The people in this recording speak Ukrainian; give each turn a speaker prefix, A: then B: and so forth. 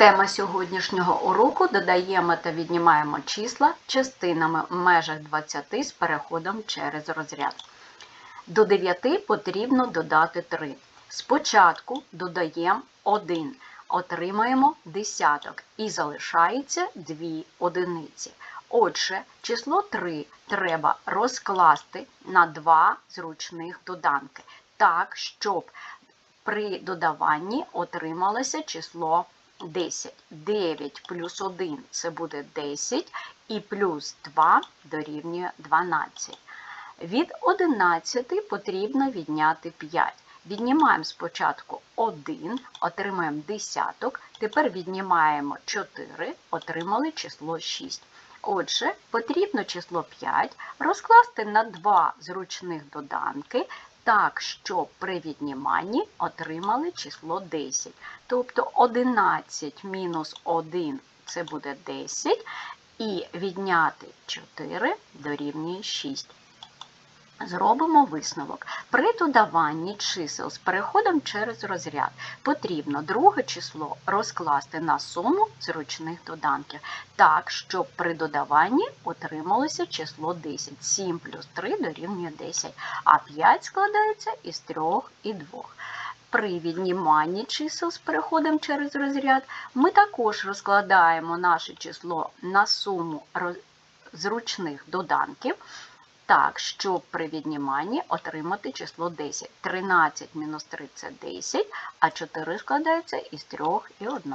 A: Тема сьогоднішнього уроку додаємо та віднімаємо числа частинами в межах 20 з переходом через розряд. До 9 потрібно додати 3. Спочатку додаємо 1, отримаємо десяток і залишається 2 одиниці. Отже, число 3 треба розкласти на два зручних доданки, так, щоб при додаванні отрималося число 10. 9 плюс 1 це буде 10, і плюс 2 дорівнює 12. Від 11 потрібно відняти 5. Віднімаємо спочатку 1, отримаємо десяток, тепер віднімаємо 4, отримали число 6. Отже, потрібно число 5 розкласти на два зручних доданки, так, щоб при відніманні отримали число 10. Тобто 11 мінус 1 це буде 10, і відняти 4 дорівнює 6. Зробимо висновок. При додаванні чисел з переходом через розряд потрібно друге число розкласти на суму зручних доданків, так, щоб при додаванні отрималося число 10. 7 плюс 3 дорівнює 10, а 5 складається із 3 і 2. При відніманні чисел з переходом через розряд ми також розкладаємо наше число на суму зручних доданків, так, щоб при відніманні отримати число 10. 13 мінус 3 це 10, а 4 складається із 3 і 1.